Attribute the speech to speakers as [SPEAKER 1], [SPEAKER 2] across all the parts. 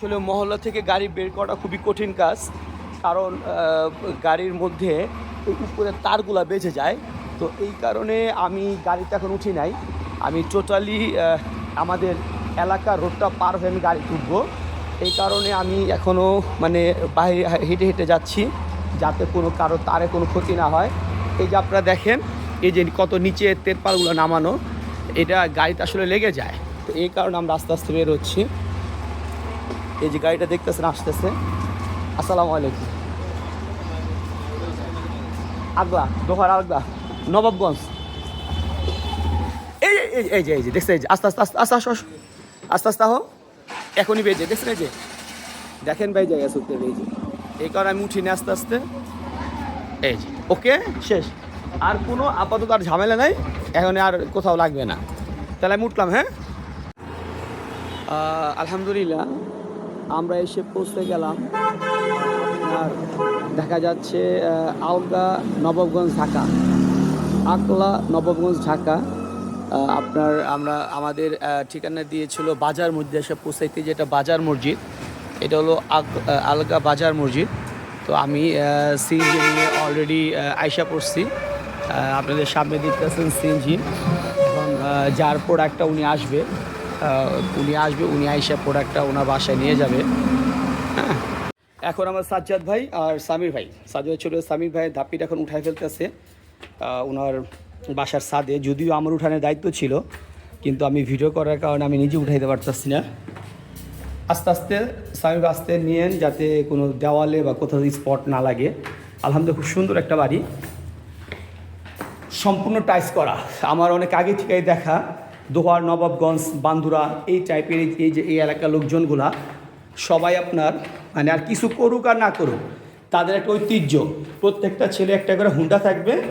[SPEAKER 1] আসলে মহল্লা থেকে গাড়ি বের করা খুবই কঠিন কাজ, কারণ গাড়ির মধ্যে ওই উপরের তারগুলা বেঁচে যায়। তো এই কারণে আমি গাড়িতে এখন উঠি নাই। আমি টোটালি আমাদের এলাকার রোডটা পার হয়ে আমি গাড়ি তুলবো। এই কারণে আমি এখনও মানে বাইরে হেঁটে হেঁটে যাচ্ছি, যাতে কোনো কারও তারে কোনো ক্ষতি না হয়। এই যে আপনারা দেখেন, এই যে কত নিচে তেরপালগুলো নামানো, এটা গাড়িতে আসলে লেগে যায়। তো এই কারণে আমরা আস্তে আস্তে বের হচ্ছি। এই যে গাড়িটা দেখতেছেন, আসতেছে। আসসালামু আলাইকুম। আগলা, দোহার আগলা, নবাবগঞ্জ। এই এই যে এই যে দেখছেন, এই যে, আস্তে আস্তে আস্তে আস্তে, আসো আসো। আস্তে আস্তে, আহো। এখনই বেজে, দেখছেন, এই যে। দেখেন ভাই, জায়গা সত্যি এই যে। এই কারণে আমি উঠিনি আস্তে আস্তে। এই যে, ওকে, শেষ। আর কোনো আপাতত আর ঝামেলা নাই। এখন আর কোথাও লাগবে না। তাহলে আমি উঠলাম হ্যাঁ? আলহামদুলিল্লাহ। আমরা এসে পৌঁছে গেলাম। আর দেখা যাচ্ছে আলগা নবাবগঞ্জ ঢাকা, আকলা নবাবগঞ্জ ঢাকা। আপনার আমরা, আমাদের ঠিকানা দিয়েছিল বাজার মসজিদ এসে পৌঁছাইতে, যেটা বাজার মসজিদ। এটা হলো আলগা বাজার মসজিদ। তো আমি সিএনজি নিয়ে অলরেডি আয়সা পড়ছি। আপনাদের সামনে দেখতেছেন সিএনজি। এবং যার পর একটা উনি আসবে। উনি আসবে, উনি আইসা প্রোডাক্টটা ওনার বাসায় নিয়ে যাবে। হ্যাঁ? এখন আমার সাজ্জাদ ভাই আর সামির ভাই। সাজ্জাদ ছিল সামির ভাই ধাপিটা এখন উঠায় ফেলতেছে। ওনার বাসার সাদে। যদিও আমার উঠানের দায়িত্ব ছিল, কিন্তু আমি ভিডিও করার কারণে আমি নিজে উঠাইতে পারতেছি না। আস্তে আস্তে ভাই আস্তে নিয়েন যাতে কোনো দেওয়ালে বা কোথাও স্পট না লাগে। আলহামদুলিল্লাহ খুব সুন্দর একটা বাড়ি। সম্পূর্ণ টাইস করা। আমার অনেক আগে থেকেই দেখা। দোহার নবাবগঞ্জ বান্দুরা এই টাইপের এই- যে এই এলাকার লোকজনগুলা সবাই আপনার মানে আর কিছু করুক আর না করুক তাদের একটা ঐতিহ্য। প্রত্যেকটা ছেলে একটা করে হুন্ডা থাকবে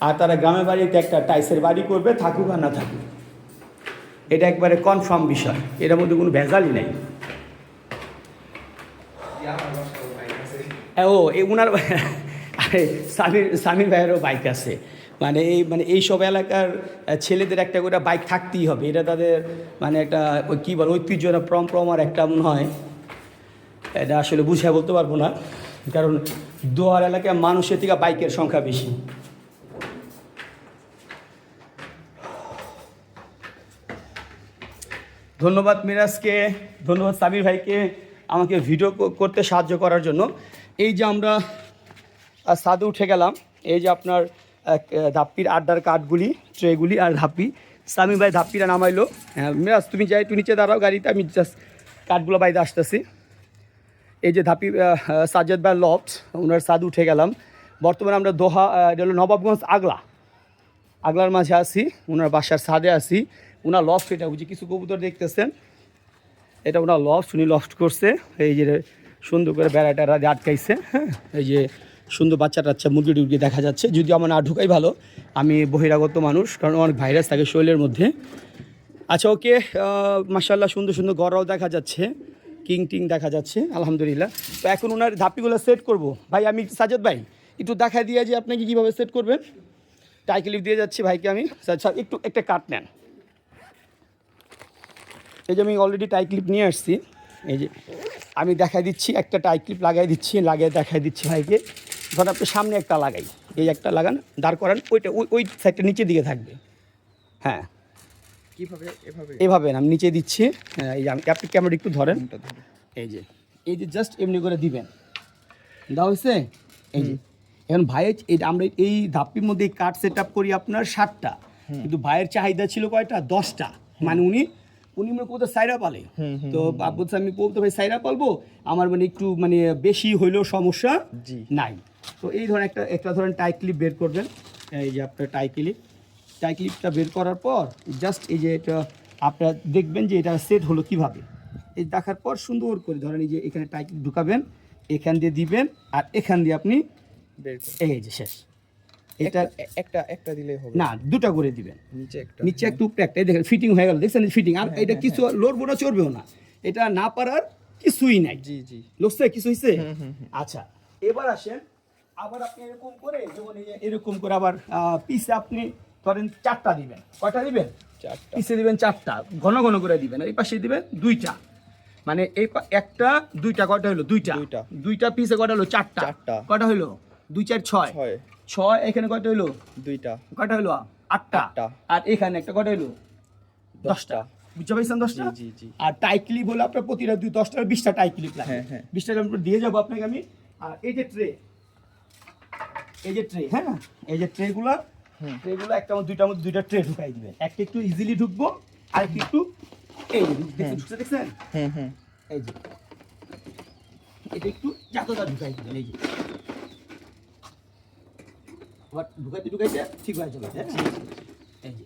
[SPEAKER 1] আর তারা গ্রামের বাড়িতে একটা টাইসের বাড়ি করবে থাকুক আর না থাকুক। এটা একবারে কনফার্ম বিষয়। এটার মধ্যে কোনো ভেজালই নেই। হ্যাঁ, ও এই উনার আরে সামির সামির ভাইয়েরও বাইক আছে। মানে এই মানে এই সব এলাকার ছেলেদের একটা করে বাইক থাকতেই হবে। এটা তাদের মানে একটা, ওই কী বল ঐতিহ্য না পরম্পরার একটা মনে হয়। এটা আসলে বুঝায় বলতে পারব না। কারণ দোয়ার এলাকায় মানুষের থেকে বাইকের সংখ্যা বেশি। ধন্যবাদ মিরাজকে, ধন্যবাদ সামির ভাইকে আমাকে ভিডিও করতে সাহায্য করার জন্য। এই যে আমরা ছাদে উঠে গেলাম। এই যে আপনার ধাপ্পির আড্ডার কাঠগুলি, ট্রেগুলি আর ধাপ্পি। সামির ভাই ধাপ্পিটা নামাইলো। হ্যাঁ তুমি যাই একটু নিচে দাঁড়াও গাড়িতে, আমি জাস্ট কাঠগুলো বাইরে আসতেছি। এই যে ধাপি সাজ্জাদ ভাই লফট ওনার সাদ উঠে গেলাম। বর্তমানে আমরা দোহা এটা হলো নবাবগঞ্জ আগলা। আগলার মাঝে আসি ওনার বাসার ছাদে আসি ওনার লফট এটা বুঝি কিছু কবুতর দেখতেছেন। এটা ওনার লফট উনি লফট করছে। এই যে সুন্দর করে বেড়া টেড়া আটকাইছে হ্যাঁ। এই যে সুন্দর বাচ্চা টাচ্চা, মুরগি টুরগি দেখা যাচ্ছে। যদি আমার না ঢুকাই ভালো, আমি বহিরাগত মানুষ, কারণ অনেক ভাইরাস থাকে শরীরের মধ্যে। আচ্ছা ওকে মাসাল্লাহ সুন্দর সুন্দর গড়াও দেখা যাচ্ছে, কিং টিং দেখা যাচ্ছে, আলহামদুলিল্লাহ। তো এখন ওনার ধাপিগুলো সেট করব। ভাই, আমি সাজাদ ভাই, একটু দেখা দিয়ে যে আপনাকে কীভাবে সেট করবেন? টাই ক্লিপ দিয়ে যাচ্ছি ভাইকে আমি। একটু, একটা কাট নেন। এই যে আমি অলরেডি টাই ক্লিপ নিয়ে আসছি। এই যে, আমি দেখাই দিচ্ছি, একটা টাই ক্লিপ লাগাই দিচ্ছি, লাগিয়ে দেখাই দিচ্ছি ভাইকে। ধরেন আপনি সামনে একটা লাগাই এই একটা লাগান দাঁড় করান ওইটা ওই ওই সাইডটা নিচের দিকে থাকবে। হ্যাঁ।
[SPEAKER 2] কীভাবে এভাবে?
[SPEAKER 1] এভাবে না, আমি নিচে দিচ্ছি হ্যাঁ, এই যে আপনি ক্যামেরা একটু ধরেন। এই যে এই যে জাস্ট এমনি করে দিবেন। দেওয়া হয়েছে? এই যে। এখন ভাইয়ের এই আমরা এই ধাপ্পির মধ্যে কাঠ সেট আপ করি আপনার ষাটটা কিন্তু ভাইয়ের চাহিদা ছিল কয়টা? দশটা। মানে উনি উনি মনে কোথাও সাইরা পালে। তো বাবু আমি বলতে ভাই সাইরা পালবো আমার মানে একটু মানে বেশি হইলেও সমস্যা
[SPEAKER 2] জি।
[SPEAKER 1] নাই। তো এই ধরনের একটা একটা ধরেন টাই ক্লিপ বের করবেন। এই যে আপনার টাই ক্লিপ টাই ক্লিপটা বের করার পর জাস্ট এই যে এটা আপনারা দেখবেন যে এটা সেট হলো কীভাবে। এই দেখার পর সুন্দর করে ধরেন এই যে এখানে টাই ক্লিপ ঢুকাবেন এখান দিয়ে দিবেন আর এখান দিয়ে আপনি এই যে শেষ। এটা
[SPEAKER 2] একটা একটা দিলেই হবে।
[SPEAKER 1] না দুটো করে দিবেন।
[SPEAKER 2] নিচে একটা।
[SPEAKER 1] নিচে একটু উপরে একটা দেখেন ফিটিং হয়ে গেল। দেখছেন ফিটিং আর এটা কিছু লড়বো না চড়বেও না। এটা না পারার কিছুই নাই।
[SPEAKER 2] জি জি।
[SPEAKER 1] লোকসে কিছু হয়েছে আচ্ছা এবার আসেন আবার আপনি এরকম করে যেমন এরকম করে আবার পিছে আপনি ধরেন চারটা দিবেন। কয়টা দিবেন?
[SPEAKER 2] চারটা।
[SPEAKER 1] পিছে দিবেন চারটা। ঘন ঘন করে দিবেন। আর এই পাশে দিবেন দুইটা। মানে এই একটা দুইটা কয়টা হলো? দুইটা।
[SPEAKER 2] দুইটা।
[SPEAKER 1] দুইটা পিসে কয়টা হলো? চারটা।
[SPEAKER 2] চারটা।
[SPEAKER 1] কয়টা হলো? দুই চার ছয়।
[SPEAKER 2] ছয়।
[SPEAKER 1] এখানে কয়টা হলো?
[SPEAKER 2] দুইটা।
[SPEAKER 1] কয়টা হলো? আটটা। আর এখানে একটা কয়টা হলো? দশটা। বুঝতে পারছেন দশটা?
[SPEAKER 2] জি, জি।
[SPEAKER 1] আর টাই ক্লিপ হলো আপনার প্রতিটা দুই দশটা বিশটা টাই ক্লিপ লাগে।
[SPEAKER 2] হ্যাঁ, হ্যাঁ।
[SPEAKER 1] বিশটা দিয়ে যাব আপনাকে আমি। আর এই যে ট্রে এই যে ট্রে হ্যাঁ এই যে ট্রেগুলো ট্রেগুলো একটা দুইটার মধ্যে দুইটা ট্রে ঢুকাই দিবে। একটা একটু ইজিলি ঢুকবো আর একটা এই যে ঢুকছে দেখছেন?
[SPEAKER 2] হুম হুম
[SPEAKER 1] এই যে। এটা একটু যাতটা ঢুকাই দিবেন এই যে। আবার ঢুকাইতে ঢুকাইতে ঠিক হয়ে যাবে হ্যাঁ? এই যে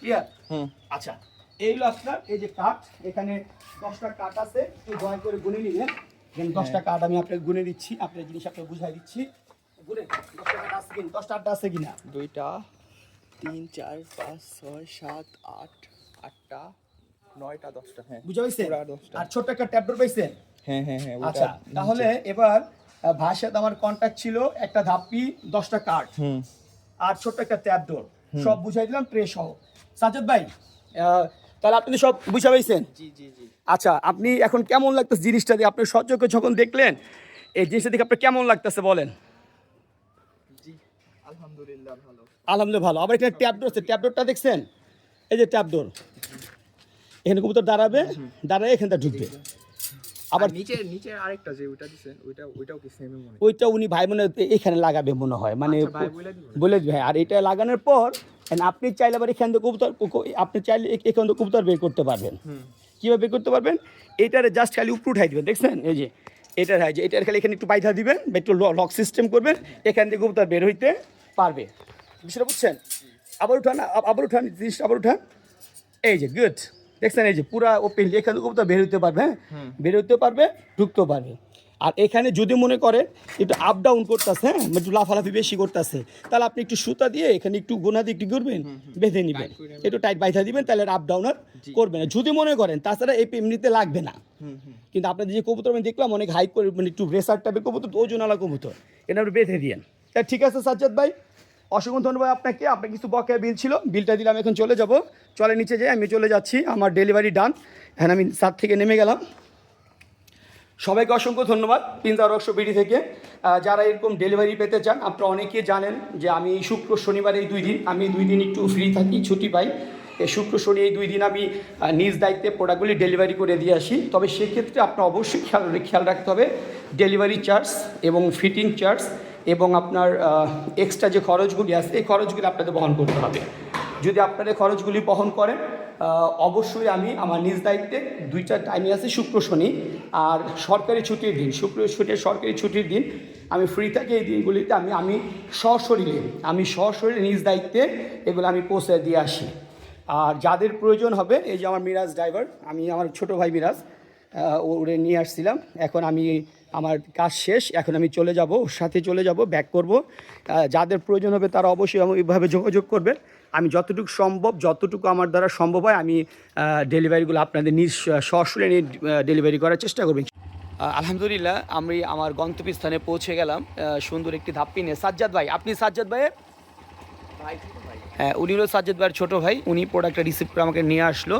[SPEAKER 1] ক্লিয়ার আচ্ছা এইগুলো আপনার এই যে কাঠ এখানে দশটা কাঠ আছে একটু দয়া করে গুনে নিলেন এখানে দশটা কাঠ আমি আপনাকে গুনে দিচ্ছি আপনার জিনিস আপনাকে বুঝাই দিচ্ছি। গুনে দশটা কাঠ আছে কিনা দশটা আটটা আছে কিনা?
[SPEAKER 2] দুইটা তিন চার পাঁচ ছয় সাত আট আটটা নয়টা দশটা হ্যাঁ।
[SPEAKER 1] বুঝা পাইছেন? আর ছোট্ট একটা ট্যাবলেট পাইছেন?
[SPEAKER 2] হ্যাঁ হ্যাঁ হ্যাঁ
[SPEAKER 1] আচ্ছা তাহলে এবার ভাইয়ের সাথে আমার কন্ট্যাক্ট ছিল একটা ধাপ্পি দশটা
[SPEAKER 2] হুম।
[SPEAKER 1] আর ছোট্ট একটা ট্যাব ডোর সব বুঝাই দিলাম ট্রে সহ। সাজ্জাদ ভাই আহ, তাহলে আপনি সব বুঝা পাইছেন? আচ্ছা আপনি এখন কেমন লাগতেছে জিনিসটা দিয়ে আপনি সচক্ষে যখন দেখলেন এই জিনিসটা দেখে আপনার কেমন লাগতেছে বলেন?
[SPEAKER 2] আলহামদুলিল্লাহ ভালো।
[SPEAKER 1] আলহামদুলিল্লাহ ভালো। আবার এখানে ট্যাবডোর আছে ট্যাপ ডোরটা দেখছেন? এই যে ট্যাবডোর এখানে কবুতর দাঁড়াবে দাঁড়ায় এখানটা ঢুকবে।
[SPEAKER 2] আবার নিচে নিচে আরেকটা যে ওইটা দিছেন ওইটা ওইটাও কি সেমই মনে হয়?
[SPEAKER 1] ওইটা উনি ভাই মনে এখানে লাগাবে মনে হয়। মানে
[SPEAKER 2] আচ্ছা, ভাই বলে দিবে।
[SPEAKER 1] হ্যাঁ, আর এটা লাগানোর পর আপনি চাইলে আবার এখান থেকে কবুতর আপনি চাইলে এখান থেকে কবুতর বের করতে পারবেন। কীভাবে বের করতে পারবেন? এটারে জাস্ট খালি উপরে উঠাই দিবেন দেখছেন? এই যে এটার হয় যে এটার খালি এখানে একটু বাইধা দিবেন বা একটু লক সিস্টেম করবেন এখান থেকে কবুতর বের হইতে পারবে। বিষয়টা বুঝছেন? আবার উঠান আবার উঠান জিনিসটা আবার উঠান। এই যে গুড দেখছেন এই যে পুরা ওপেন এখান কবুতর বের হইতে পারবে হ্যাঁ? বের হইতে পারবে ঢুকতেও পারবে। আর এখানে যদি মনে করেন একটু আপ ডাউন করতেছে হ্যাঁ? একটু লাফালাফি বেশি করতেছে তাহলে আপনি একটু সুতা দিয়ে এখানে একটু গোনা দিয়ে একটু করবেন বেঁধে নেবেন। একটু টাইট বাইধা দিবেন তাহলে আপ ডাউন আর করবে না। যদি মনে করেন তাছাড়া এই এমনিতে লাগবে না। কিন্তু আপনাদের যে কবুতর আমি দেখলাম অনেক হাই করে মানে একটু রেসার টাইপের কবুতর তো ওজনওয়ালা কবুতর এটা আপনি বেঁধে দিয়েন। তা ঠিক আছে সাজ্জাদ ভাই? অসংখ্য ধন্যবাদ আপনাকে। আপনার কিছু বকেয়া বিল ছিল, বিলটা দিলাম, এখন চলে যাব। চলে নিচে যাই, আমি চলে যাচ্ছি, আমার ডেলিভারি ডান এখন আমি সাত থেকে নেমে গেলাম। সবাইকে অসংখ্য ধন্যবাদ পিন্তা রক্স বিডি থেকে। যারা এরকম ডেলিভারি পেতে চান, আপনারা অনেকে জানেন যে আমি শুক্র, শনিবার এই দুই দিন, আমি দুই দিন একটু ফ্রি থাকি, ছুটি পাই। এই শুক্র, শনি এই দুই দিন আমি নিজ দায়িত্বে প্রোডাক্টগুলি ডেলিভারি করে দিয়ে আসি। তবে সেক্ষেত্রে আপনার অবশ্যই খেয়াল খেয়াল রাখতে হবে ডেলিভারি চার্জ এবং ফিটিং চার্জ এবং আপনার এক্সট্রা যে খরচগুলি আছে, এই খরচগুলি আপনাদের বহন করতে হবে। যদি আপনারা এই খরচগুলি বহন করেন অবশ্যই আমি আমার নিজ দায়িত্বে দুইটা টাইমে আছে শুক্র, শনি। আর সরকারি ছুটির দিন, শুক্র, ছুটির, সরকারি ছুটির দিন, আমি ফ্রি থাকি এই দিনগুলিতে আমি আমি সশরীরে আমি সশরীরে নিজ দায়িত্বে এগুলো আমি পৌঁছে দিয়ে আসি। আর যাদের প্রয়োজন হবে, এই যে আমার মিরাজ ড্রাইভার আমি আমার ছোট ভাই মিরাজ ওরে নিয়ে আসছিলাম। এখন আমি আমার কাজ শেষ। এখন আমি চলে যাব ওর সাথে চলে যাব ব্যাক করব। যাদের প্রয়োজন হবে তারা অবশ্যই আমি এইভাবে যোগাযোগ করবেন। আমি যতটুকু সম্ভব যতটুকু আমার দ্বারা সম্ভব হয় আমি ডেলিভারিগুলো আপনাদের নিজ সরাসরি নিয়ে ডেলিভারি করার চেষ্টা করব। আলহামদুলিল্লাহ আমি আমার গন্তব্যস্থানে পৌঁছে গেলাম। সুন্দর একটি ধাপ্পি নিয়ে সাজ্জাদ ভাই আপনি সাজ্জাদ ভাইয়ের?
[SPEAKER 2] ভাই
[SPEAKER 1] হ্যাঁ উনি হলো সাজ্জাদ ভাইয়ের ছোটো ভাই। উনি প্রোডাক্টটা রিসিভ করে আমাকে নিয়ে আসলো।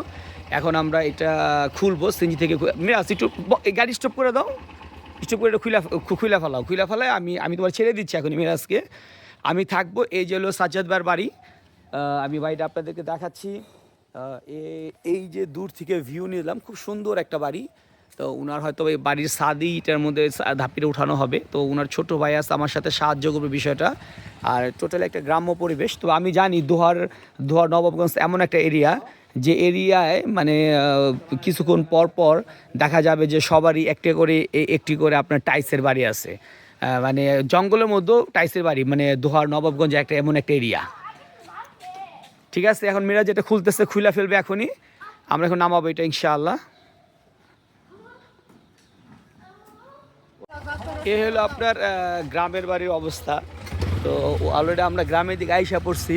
[SPEAKER 1] এখন আমরা এটা খুলবো সিঞ্জি থেকে মিরাজ একটু গাড়ি স্টপ করে দাও। স্টপ করে খুলে খুলে ফেলাও। খুলে ফেলায় আমি আমি তোমার ছেড়ে দিচ্ছি এখন মিরাজকে আমি থাকব, এই যে হলো সাজ্জাদ ভাইয়ের বাড়ি। আমি বাড়িটা আপনাদেরকে দেখাচ্ছি। এই যে দূর থেকে ভিউ নিলাম খুব সুন্দর একটা বাড়ি। তো উনার হয়তো এই বাড়ির সাদি এটার মধ্যে ধাপিটা উঠানো হবে। তো উনার ছোট ভাই আছে, আমার সাথে সাহায্য করবে বিষয়টা। আর টোটাল একটা গ্রাম্য পরিবেশ। তো আমি জানি দোহার দোহার নবাবগঞ্জ এমন একটা এরিয়া যে এরিয়ায় মানে কিছুক্ষণ পর পর দেখা যাবে যে সবারই একটা করে একটি করে আপনার টাইসের বাড়ি আছে। মানে জঙ্গলের মধ্যেও টাইসের বাড়ি মানে দোহার নবাবগঞ্জ একটা এমন একটা এরিয়া। ঠিক আছে, এখন মিরাজ যেটা খুলতেছে খুলে ফেলবে এখনই। আমরা এখন নামাবো এটা, ইনশাআল্লাহ। এ হলো আপনার গ্রামের বাড়ির অবস্থা। তো অলরেডি আমরা গ্রামের দিকে আইসা পড়ছি।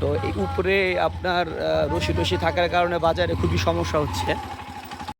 [SPEAKER 1] তো এই উপরে আপনার রশি টসি থাকার কারণে বাজারে খুবই সমস্যা হচ্ছে।